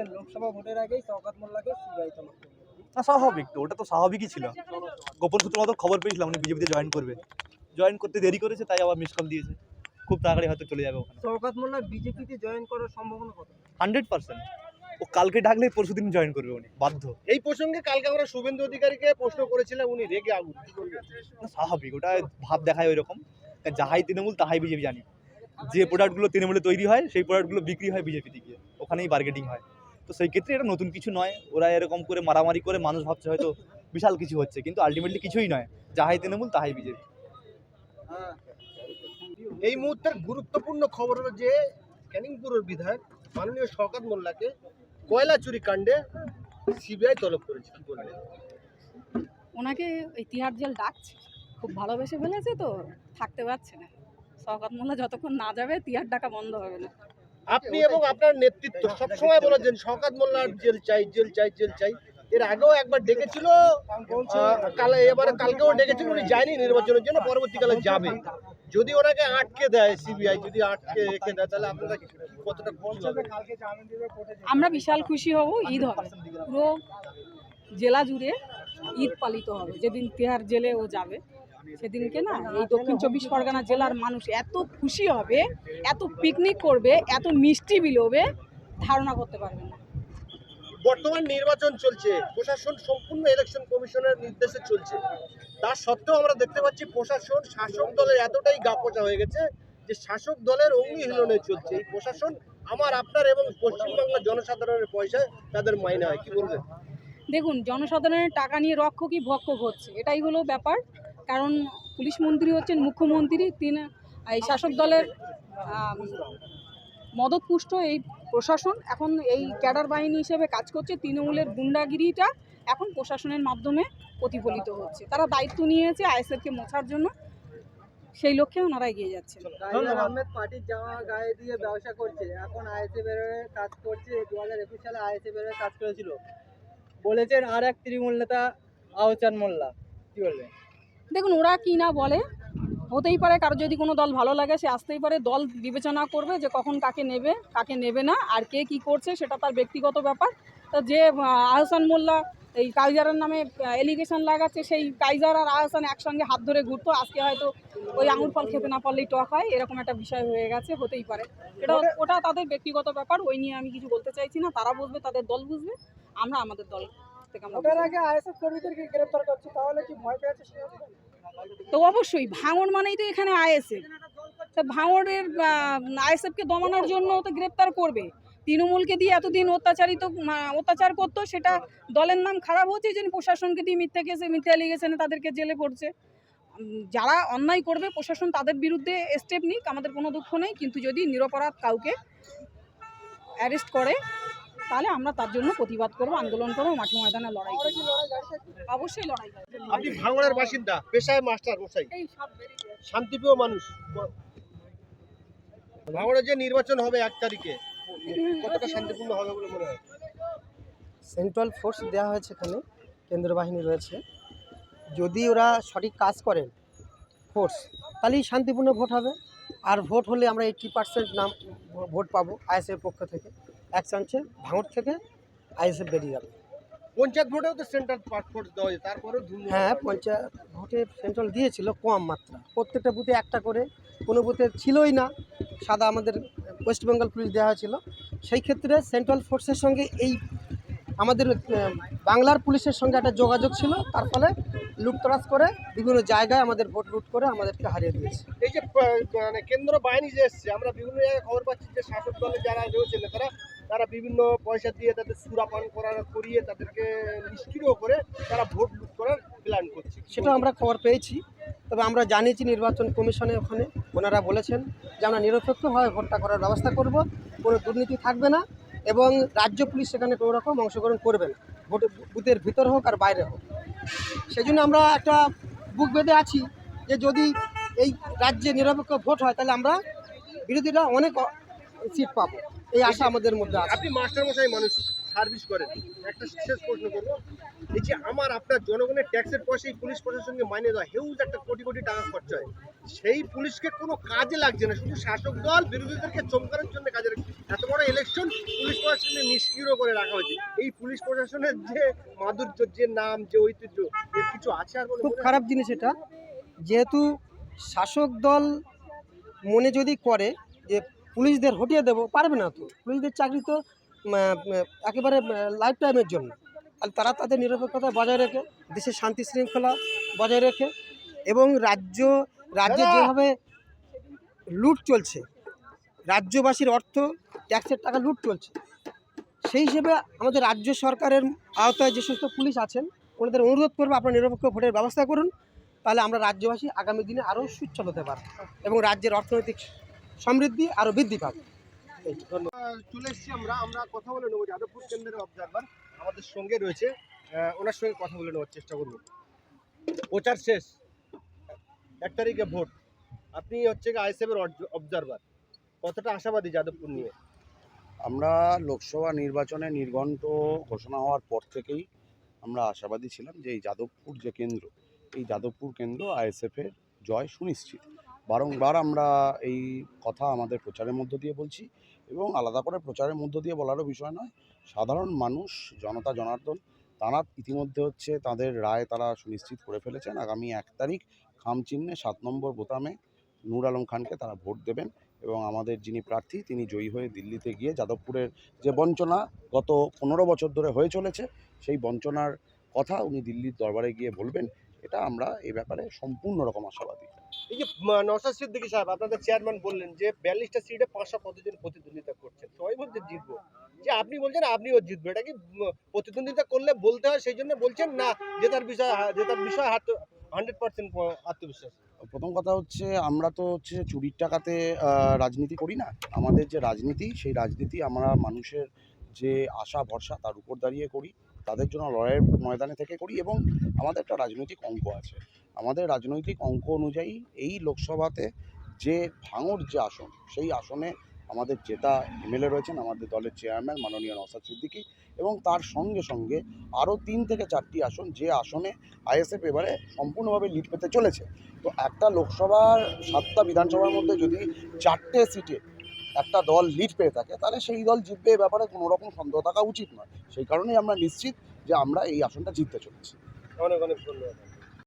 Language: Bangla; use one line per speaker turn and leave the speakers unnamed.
বলবেন? লোকসভা ভোটের আগেই শওকত মোল্লাকে সিবিআই তলব
না স্বাভাবিক তো ওটা তো স্বাভাবিকই ছিল। গোপন সূত্র মতো খবর পেয়েছিলাম উনি বিজেপিতে জয়েন করবে। জয়েন করতে দেরি করেছে তাই আবার মিস কল দিয়েছে। খুব তাড়াতাড়ি হয়তো চলে যাবে ওখানে।
শওকত মোল্লা বিজেপিতে জয়েন করার সম্ভাবনা কত?
হান্ড্রেড পার্সেন্ট ও কালকে ডাকলে পরশু দিন জয়েন করবে উনি বাধ্য।
এই প্রসঙ্গে কালকে আমরা শুভেন্দু অধিকারীকে প্রশ্ন করেছিলাম উনি রেগে আগুন
স্বাভাবিক ওটা ভাব দেখায় ওই রকম যাহাই তৃণমূল তাহাই বিজেপি জানি। যে প্রোডাক্টগুলো তৃণমূলে তৈরি হয় সেই প্রোডাক্টগুলো বিক্রি হয় বিজেপিতে গিয়ে। ওখানেই বার্গেটিং হয়। তো সেই ক্ষেত্রে এটা নতুন কিছু নয়। ওরা এরকম করে মারামারি করে মানুষ ভাবছে হয়তো বিশাল কিছু হচ্ছে কিন্তু আলটিমেটলি কিছুই নয়। যাহাই তৃণমূল তাহাই বিজেপি।
এই মুহূর্তের গুরুত্বপূর্ণ খবর হলো যে ক্যানিংপুরের বিধায়ক মাননীয় শওকত মোল্লাকে কয়লা চুরি কাণ্ডে সিবিআই তলব করেছে কি
ওনাকে ওই তিহার জেল ডাকছে। খুব ভালোবেসে ফেলেছে তো থাকতে পারছে না। শওকত মোল্লা যতক্ষণ না যাবে তিহার ডাকা বন্ধ হবে না।
আপনি এবং আপনার নেতৃত্ব সবসময় বলেছেন, শওকত মোল্লার জেল চাই জেল চাই জেল চাই। এর আগেও একবার ডেকেছিল কাল এবারে কালকেও ডেকেছিল, উনি যায়নি নির্বাচনের জন্য, পরবর্তীকালে যাবে। যদি ওনাকে আটকে দেয় সিবিআই, যদি আটকে রেখে দেয়, তাহলে আপনারা কতটা
আমরা বিশাল খুশি হব ঈদ হবে। পুরো জেলা জুড়ে ঈদ পালিত হবে, যেদিন তিহার জেলে ও যাবে। সেদিনকে না এই দক্ষিণ চব্বিশ পরগনা জেলার মানুষ এত খুশি হবে এত পিকনিক করবে এত মিষ্টি বিলোবে ধারণা করতে পারবে না।
বর্তমান নির্বাচন চলছে প্রশাসন সম্পূর্ণ ইলেকশন কমিশনের নির্দেশে চলছে। তার সত্ত্বেও আমরা দেখতে পাচ্ছি প্রশাসন শাসক দলের এতটাই গাপোচা হয়ে গেছে যে শাসক দলের অগ্নি হিলনে চলছে। এই প্রশাসন আমার আপনার এবং পশ্চিমবাংলার জনসাধারণের পয়সায় তাদের মাইনে হয়। কি বলবেন?
দেখুন জনসাধারণের টাকা নিয়ে রক্ষ রক্ষকই ভক্ষক হচ্ছে এটাই হলো ব্যাপার। কারণ পুলিশ মন্ত্রী হচ্ছেন মুখ্যমন্ত্রী, তিনি এই শাসক দলের মদতপুষ্ট এই প্রশাসন। এখন এই ক্যাডার বাহিনী হিসেবে কাজ করছে, তৃণমূলের গুন্ডাগিরিটা এখন প্রশাসনের মাধ্যমে প্রতিফলিত হচ্ছে। তারা দায়িত্ব নিয়েছে আইএসএফকে মোছার জন্য। সেই লক্ষ্যে ওনারা এগিয়ে
আহমেদ পার্টির জামা গায়ে দিয়ে ব্যবসা করছে। এখন কাজ করছে। দু হাজার একুশ সালে কাজ করেছিল। বলেছেন আর এক তৃণমূল নেতা আহচান মোল্লা। কি বলবেন?
দেখুন ওরা কি না বলে হতেই পারে কারও যদি কোনো দল ভালো লাগে সে আসতেই পারে দল বিবেচনা করবে যে কখন কাকে নেবে কাকে নেবে না আর কে কি করছে সেটা তার ব্যক্তিগত ব্যাপার। তা যে আহসান মোল্লা এই কাইজারের নামে এলিগেশন লাগাচ্ছে সেই কাইজার আর আহসান একসঙ্গে হাত ধরে ঘুরতো আজকে হয়তো ওই আঙুর ফল খেতে না পারলেই টক হয় এরকম একটা বিষয় হয়ে গেছে হতেই পারে। এটা ওটা তাদের ব্যক্তিগত ব্যাপার ওই নিয়ে আমি কিছু বলতে চাইছি না তারা বুঝবে তাদের দল বুঝবে আমরা আমাদের দল। থেকে আমরা বুঝব।
আগে আইএসএফ কর্মীদেরকে গ্রেফতার করছে তাহলে কি ভয় পেয়েছে
তো অবশ্যই ভাঙড় মানেই তো এখানে আইএসএফ। তা ভাঙড়ের আইএসএফকে দমানোর জন্য তো গ্রেপ্তার করবে। তৃণমূলকে দিয়ে এতদিন অত্যাচারিত অত্যাচার করতো সেটা দলের নাম খারাপ হচ্ছে এই জন্য প্রশাসনকে দিয়ে মিথ্যা কেসে মিথ্যা লিগেছেন তাদেরকে জেলে পড়ছে। যারা অন্যায় করবে প্রশাসন তাদের বিরুদ্ধে স্টেপ নিক আমাদের কোনো দুঃখ নেই কিন্তু যদি নিরপরাধ কাউকে অ্যারেস্ট করে তাহলে আমরা তার জন্য প্রতিবাদ করব আন্দোলন করব মাঠে ময়দানে লড়াই করব। অবশ্যই লড়াই
আপনি ভাঙড়ের বাসিন্দা পেশায় মাস্টার মশাই। শান্তিপ্রিয় মানুষ। ভাঙড়ে যে নির্বাচন হবে এক তারিখে কতটা শান্তিপূর্ণ হবে বলে মনে হয়?
সেন্ট্রাল ফোর্স দেওয়া হয়েছে এখানে কেন্দ্র বাহিনী রয়েছে। যদি ওরা সঠিক কাজ করেন ফোর্স তাহলেই শান্তিপূর্ণ ভোট হবে। আর ভোট হলে আমরা এইট্টি পার্সেন্ট নাম ভোট পাবো আইএসএফ পক্ষ থেকে। এক চান্সে ভাঙড় থেকে আইএসএফ বেরিয়ে যাবে
পঞ্চায়েত ভোটেও তো সেন্ট্রাল পাসপোর্ট দেওয়া হয়েছে তারপরেও
হ্যাঁ পঞ্চায়েত ভোটে সেন্ট্রাল দিয়েছিল কম মাত্রা। প্রত্যেকটা বুথে একটা করে কোনো বুথে ছিলই না। সাদা আমাদের ওয়েস্ট বেঙ্গল পুলিশ দেওয়া হয়েছিল। সেই ক্ষেত্রে সেন্ট্রাল ফোর্সের সঙ্গে এই আমাদের বাংলার পুলিশের সঙ্গে একটা যোগাযোগ ছিল। তার ফলে লুটতরাজ করে বিভিন্ন জায়গায় আমাদের ভোট লুট করে আমাদেরকে হারিয়ে দিয়েছে।
এই যে মানে কেন্দ্র বাহিনী যে এসছে আমরা বিভিন্ন জায়গায় খবর পাচ্ছি যে শাসক দলে যারা রয়েছে তারা তারা বিভিন্ন পয়সা দিয়ে তাদের সুরাপান করার করিয়ে তাদেরকে নিষ্ক্রিয় করে তারা ভোট লুট করার প্ল্যান করছে।
সেটা আমরা খবর পেয়েছি, তবে আমরা জানিয়েছি নির্বাচন কমিশনে ওখানে, ওনারা বলেছেন যে আমরা নিরপেক্ষভাবে ভোটটা করার ব্যবস্থা করব, কোনো দুর্নীতি থাকবে না, এবং রাজ্য পুলিশ সেখানে কোনো রকম অংশগ্রহণ করবে না। ভোট বুথের ভিতর হোক আর বাইরে হোক। সেই জন্য আমরা একটা বুক বেঁধে আছি যে যদি এই রাজ্যে নিরপেক্ষ ভোট হয়, তাহলে আমরা বিরোধীরা অনেক সিট পাবো। এই আশা আমাদের মধ্যে আছে।
আপনি মাস্টার মশাই মানুষ সার্ভিস করেন। একটা শেষ প্রশ্ন করব। এই যে আমার আপনার জনগণের ট্যাক্সের পয়সায় পুলিশ প্রশাসনকে মাইনে দেওয়া হেউজ একটা কোটি কোটি টাকা খরচা হয়। সেই পুলিশকে কোনো কাজে লাগছে না। শুধু শাসক দল বিরোধীদেরকে চমকানোর জন্য কাজে লাগছে। এত বড় ইলেকশন পুলিশ প্রশাসনকে নিষ্ক্রিয় করে রাখা হয়েছে। এই পুলিশ প্রশাসনের যে মাধুর্য যে নাম যে ঐতিহ্য কিছু আছে আর
খুব খারাপ জিনিস এটা। যেহেতু শাসক দল মনে যদি করে যে পুলিশদের হটিয়ে দেবো পারবে না তো। পুলিশদের চাকরি তো একেবারে লাইফ টাইমের জন্য। আর তারা তাদের নিরপেক্ষতা বজায় রেখে দেশের শান্তি শৃঙ্খলা বজায় রেখে এবং রাজ্য রাজ্যে যেভাবে লুট চলছে রাজ্যবাসীর অর্থ ট্যাক্সের টাকা লুট চলছে সেই হিসেবে আমাদের রাজ্য সরকারের আওতায় যে সমস্ত পুলিশ আছেন ওনাদের অনুরোধ করব আপনারা নিরপেক্ষ ভোটের ব্যবস্থা করুন তাহলে আমরা রাজ্যবাসী আগামী দিনে আরও সুচ্ছল হতে পারব এবং রাজ্যের অর্থনৈতিক সমৃদ্ধি আরও বৃদ্ধি পাবে।
চলে এসেছি আমরা আমরা কথা বলে নেব যাদবপুর কেন্দ্রের অবজারভার আমাদের সঙ্গে রয়েছে ওনার সঙ্গে কথা বলে নেওয়ার চেষ্টা করব। প্রচার শেষ। এক তারিখে ভোট। আপনি হচ্ছে আইসিএফের অবজারভার কতটা আশাবাদী যাদবপুর নিয়ে?
আমরা লোকসভা নির্বাচনে নির্ঘণ্ট ঘোষণা হওয়ার পর থেকেই আমরা আশাবাদী ছিলাম যে এই যাদবপুর যে কেন্দ্র এই যাদবপুর কেন্দ্র আইএসএফের জয় সুনিশ্চিত। বারংবার আমরা এই কথা আমাদের প্রচারের মধ্য দিয়ে বলছি এবং আলাদা করে প্রচারের মধ্য দিয়ে বলারও বিষয় নয়। সাধারণ মানুষ, জনতা, জনার্দন, তারা ইতিমধ্যে হচ্ছে তাদের রায় তারা সুনিশ্চিত করে ফেলেছেন। আগামী এক তারিখ খাম চিহ্নে সাত নম্বর বোতামে নূর আলম খানকে তারা ভোট দেবেন এবং আমাদের যিনি প্রার্থী, তিনি জয়ী হয়ে দিল্লিতে গিয়ে যাদবপুরের যে বঞ্চনা গত পনেরো বছর ধরে হয়ে চলেছে, সেই বঞ্চনার কথা উনি দিল্লির দরবারে গিয়ে বলবেন। এটা আমরা এ ব্যাপারে সম্পূর্ণ রকম আশাবাদী।
এই যে নওশাদ সিদ্দিকী সাহেব, আপনাদের চেয়ারম্যান বললেন যে, বিয়াল্লিশটা সিটে পাঁচশো কতজন প্রতিদ্বন্দ্বিতা করছেন সবাই বলছে, জিতবো। যে, আপনি বলছেন, আপনিও জিতবো এটা কি প্রতিদ্বন্দ্বিতা করলে বলতে হয়, সেই জন্য বলছেন না জেতার বিষয় জেতার বিষয় হান্ড্রেড পার্সেন্ট আত্মবিশ্বাস?
প্রথম কথা হচ্ছে, আমরা তো হচ্ছে চুরির টাকাতে রাজনীতি করি না। আমাদের যে রাজনীতি, সেই রাজনীতি আমরা মানুষের যে আশা, ভরসা, তার উপর দাঁড়িয়ে করি। তাদের জন্য লড়াইয়ের ময়দানে থেকে করি এবং আমাদের একটা রাজনৈতিক অঙ্ক আছে। আমাদের রাজনৈতিক অঙ্ক অনুযায়ী এই লোকসভাতে যে ভাঙড় যে আসন, সেই আসনে আমাদের জেতা এমএলএ রয়েছেন, আমাদের দলের চেয়ারম্যান মাননীয় নওসাদ সিদ্দিকী এবং তার সঙ্গে সঙ্গে আরও তিন থেকে চারটি আসন যে আসনে আইএসএফ এবারে সম্পূর্ণভাবে লিড পেতে চলেছে। তো একটা লোকসভার সাতটা বিধানসভার মধ্যে যদি চারটে সিটে একটা দল লিড পেয়ে থাকে, তাহলে সেই দল জিতবে এ ব্যাপারে কোনো রকম সন্দেহ থাকা উচিত নয়। সেই কারণেই আমরা নিশ্চিত যে আমরা এই আসনটা জিততে চলেছি।
অনেক অনেক ধন্যবাদ।